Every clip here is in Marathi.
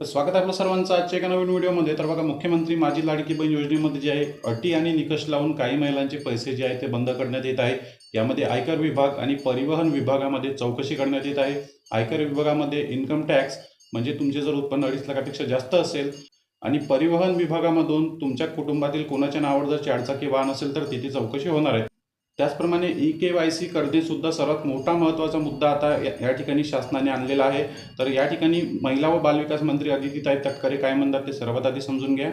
तर स्वागत आहे आपलं सर्वांचं आजच्या एका नवीन व्हिडिओमध्ये. तर बघा मुख्यमंत्री माझी लाडकी बहीण योजनेमध्ये जे आहे अटी आणि निकष लावून काही महिलांचे पैसे जे आहे ते बंद करण्यात येत आहे. यामध्ये आयकर विभाग आणि परिवहन विभागामध्ये चौकशी करण्यात येत आहे. आयकर विभागामध्ये इन्कम टॅक्स म्हणजे तुमचे जर उत्पन्न अडीच लाखापेक्षा जास्त असेल आणि परिवहन विभागामधून तुमच्या कुटुंबातील कोणाच्या नावावर जर चारचाकी वाहन असेल तर तिथे चौकशी होणार आहे. त्याचप्रमाणे ई के वाय सी करणे सुद्धा सर्वात मोठा महत्त्वाचा मुद्दा आता या या ठिकाणी शासनाने आणलेला आहे. तर या ठिकाणी महिला व बालविकास मंत्री अदितीताई तटकरे काय म्हणतात ते सर्वात आधी समजून घ्या.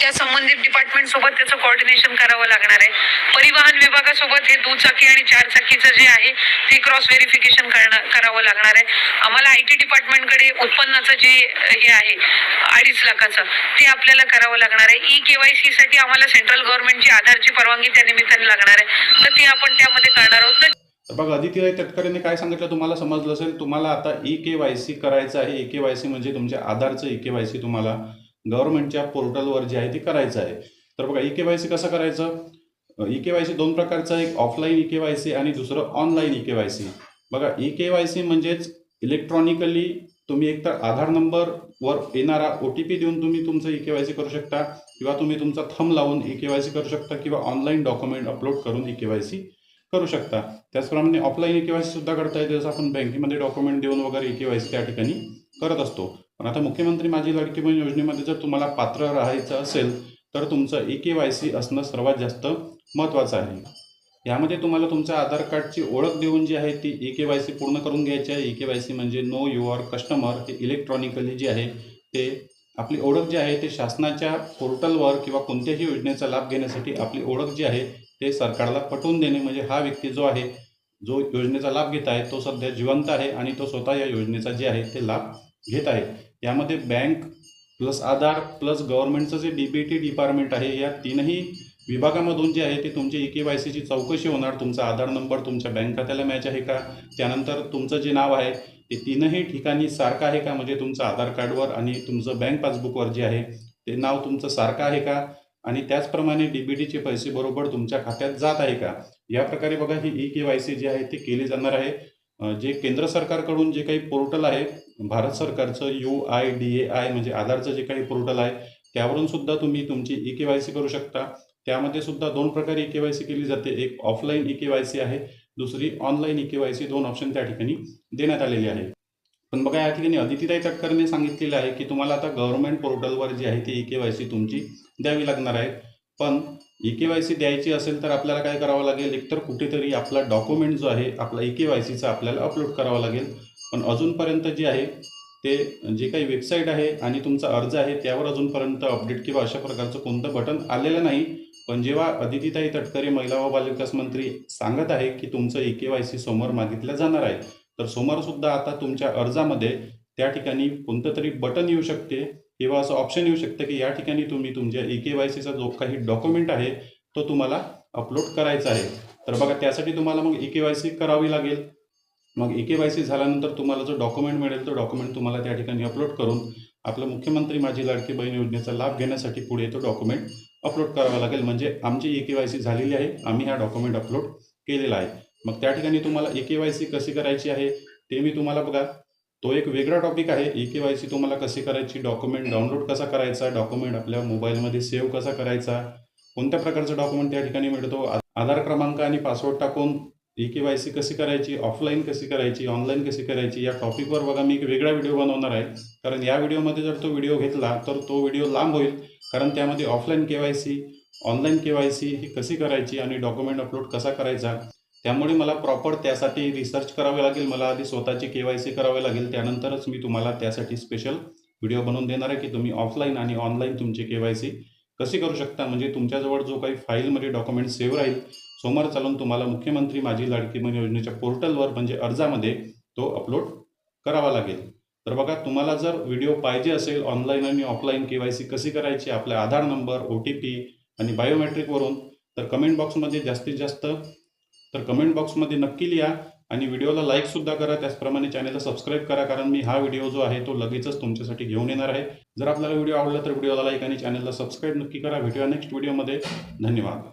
त्या संबंधित डिपार्टमेंट सोबत त्याचं कोऑर्डिनेशन करावं लागणार आहे. परिवहन विभागासोबत हे दुचाकी आणि चार चाकीचं जे आहे ते क्रॉस व्हेरिफिकेशन करणं करावं लागणार आहे. आम्हाला आय टी डिपार्टमेंटकडे उत्पन्नाचं जे हे आहे अडीच लाखाचं ते आपल्याला करावं लागणार आहे. ई के वाय सी साठी आम्हाला सेंट्रल गव्हर्नमेंटची आधारची परवानगी त्या निमित्ताने लागणार आहे. तर ते आपण त्यामध्ये करणार आहोत. तर तर बघा अदितीताई तटकरेने काय सांगितलं तुम्हाला समजलं असेल? तुम्हाला आता ई के वाय सी करायचं आहे. ई के वाय सी म्हणजे तुमच्या आधारचं ई के वाय सी तुम्हाला गव्हर्नमेंटच्या पोर्टलवर जे आहे ते करायचं आहे. तर बघा ई के वाय सी कसं करायचं? ई के वाय सी दोन प्रकारचा एक offline E K Y C आणि दुसरं online E K Y C बघा ई के वाय सी म्हणजेच इलेक्ट्रॉनिकली तुम्ही एकतर आधार नंबरवर येणारा ओ टी पी देऊन तुम्ही तुमचं ई के वाय सी करू शकता किंवा तुम्ही तुमचा थंब लावून ई के वाय सी करू शकता किंवा ऑनलाईन डॉक्युमेंट अपलोड करून ई के वाय सी करू शकता. त्याचप्रमाणे offline E K Y C सुद्धा करता येते. जसं आपण बँकेमध्ये डॉक्युमेंट देऊन वगैरे ई के वाय सी त्या ठिकाणी करत असतो. पण आता मुख्यमंत्री माझी लाडकी बहीण योजनेमध्ये जर तुम्हाला पात्र राहायचं असेल तर तुमचं ई के वाय सी असणं सर्वात जास्त महत्त्वाचं आहे. यामध्ये तुम्हाला तुमच्या आधार कार्डची ओळख देऊन जी आहे ती ई के वाय सी पूर्ण करून घ्यायची आहे. ई के वाय सी म्हणजे नो युअर कस्टमर हे इलेक्ट्रॉनिकली जे आहे ते आपली ओळख जी आहे ते शासनाच्या पोर्टलवर किंवा कोणत्याही योजनेचा लाभ घेण्यासाठी आपली ओळख जी आहे ते सरकारला पटवून देणे म्हणजे हा व्यक्ती जो आहे जो योजनेचा लाभ घेत आहे तो सध्या जिवंत आहे आणि तो स्वतः या योजनेचा जे आहे ते लाभ घेत आहे. यामध्ये बँक प्लस आधार प्लस गव्हर्नमेंटचं जे डी बी टी डिपार्टमेंट आहे या तीनही विभागामधून जे आहे ते तुमची ई के वाय सीची चौकशी होणार. तुमचा आधार नंबर तुमच्या बँक खात्याला मॅच आहे का? त्यानंतर तुमचं जे नाव आहे ते तीनही ठिकाणी सारखं आहे का? म्हणजे तुमचं आधार कार्डवर आणि तुमचं बँक पासबुकवर जे आहे ते नाव तुमचं सारखं आहे का? आणि त्याचप्रमाणे डी बी टीचे पैसे बरोबर तुमच्या खात्यात जात आहे का? या प्रकारे बघा ही ई के वाय सी जी आहे ती केली जाणार आहे. जे केंद्र सरकारकडून जे काही पोर्टल आहे भारत सरकारचं U I D A I म्हणजे आधारचं जे काही पोर्टल आहे त्यावरून सुद्धा तुम्ही तुमची ई के वाय सी करू शकता. त्यामध्ये सुद्धा दोन प्रकारे ई के वाय सी केली जाते. एक offline E K Y C आहे दुसरी online E K Y C दोन ऑप्शन त्या ठिकाणी देण्यात आलेले आहे. पण बघा या ठिकाणी अदितीताई तटकरने सांगितलेलं आहे की तुम्हाला आता गव्हर्नमेंट पोर्टलवर जी आहे ती ई के वाय सी तुमची द्यावी लागणार आहे. पण ई के वाय सी द्यायची असेल तर आपल्याला काय करावं लागेल? एकतर कुठेतरी आपला डॉक्युमेंट जो आहे आपला ई के वाय सीचा आपल्याला अपलोड करावा लागेल. पण अजूनपर्यंत जे आहे ते जे काही वेबसाईट आहे आणि तुमचा अर्ज आहे त्यावर अजूनपर्यंत अपडेट किंवा अशा प्रकारचं कोणतं बटन आलेलं नाही. पण जेव्हा अदितीताई तटकरे महिला व बालविकास मंत्री सांगत आहे की तुमचं ई के वाय सी समोर मागितलं जाणार आहे तर समोरसुद्धा आता तुमच्या अर्जामध्ये त्या ठिकाणी कोणतं तरी बटन येऊ शकते. किंवा असं ऑप्शन येऊ शकतं की या ठिकाणी तुम्ही तुमच्या ई के वाय सीचा जो काही डॉक्युमेंट आहे तो तुम्हाला अपलोड करायचा आहे. तर बघा त्यासाठी तुम्हाला मग ई के वाय सी करावी लागेल. मग ई के वाय सी झाल्यानंतर तुम्हाला जो डॉक्युमेंट मिळेल तो डॉक्युमेंट तुम्हाला त्या ठिकाणी अपलोड करून आपलं मुख्यमंत्री माझी लाडकी बहीण योजनेचा लाभ घेण्यासाठी पुढे तो डॉक्युमेंट अपलोड करावा लागेल. म्हणजे आमची ई के वाय सी झालेली आहे. आम्ही हा डॉक्युमेंट अपलोड केलेला आहे. मग त्या ठिकाणी तुम्हाला ई के वाय सी कशी करायची आहे ते मी तुम्हाला बघा. तो एक वेगळा टॉपिक आहे. ई के वाय सी तुम्हाला कशी करायची? डॉक्युमेंट डाउनलोड कसा करायचा? डॉक्युमेंट आपल्या मोबाईलमध्ये सेव्ह कसा करायचा? कोणत्या प्रकारचा डॉक्युमेंट त्या ठिकाणी मिळतो? आधार क्रमांक आणि पासवर्ड टाकून ई के वाय सी कशी करायची? ऑफलाईन कशी करायची? ऑनलाईन कशी करायची? या टॉपिकवर बघा. मी एक वेगळा व्हिडिओ बनवणार आहे. कारण या व्हिडिओमध्ये जर तो व्हिडिओ घेतला तर तो व्हिडिओ लांब होईल. कारण त्यामध्ये offline K Y C online K Y C ही कशी करायची आणि डॉक्युमेंट अपलोड कसा करायचा? त्यामुळे मला प्रॉपर त्यासाठी रिसर्च करावे लागेल. मला आधी स्वतःची के वाय सी करावे लागेल. त्यानंतरच मी तुम्हाला त्यासाठी स्पेशल व्हिडिओ बनवून देणार आहे की तुम्ही ऑफलाईन आणि ऑनलाईन तुमची के वाय सी कशी करू शकता. म्हणजे तुमच्याजवळ जो काही फाईलमध्ये डॉक्युमेंट सेव्ह राहील समोर चालून तुम्हाला मुख्यमंत्री माझी लाडकी बहीण योजनेच्या पोर्टलवर म्हणजे अर्जामध्ये तो अपलोड करावा लागेल. तर बघा तुम्हाला जर व्हिडिओ पाहिजे असेल ऑनलाईन आणि ऑफलाईन के वाय सी कशी करायची आपला Aadhaar number O T P आणि बायोमेट्रिकवरून तर कमेंट बॉक्समध्ये जास्तीत जास्त तर कमेंट बॉक्समध्ये नक्की लिहा आणि व्हिडिओला लाईकसुद्धा करा. त्याचप्रमाणे चॅनलला सबस्क्राईब करा कारण मी हा व्हिडिओ जो आहे तो लगेचच तुमच्यासाठी घेऊन येणार आहे. जर आपल्याला व्हिडिओ आवडला तर व्हिडिओला लाईक आणि चॅनलला सबस्क्राईब नक्की करा. भेटूया नेक्स्ट व्हिडिओमध्ये धन्यवाद.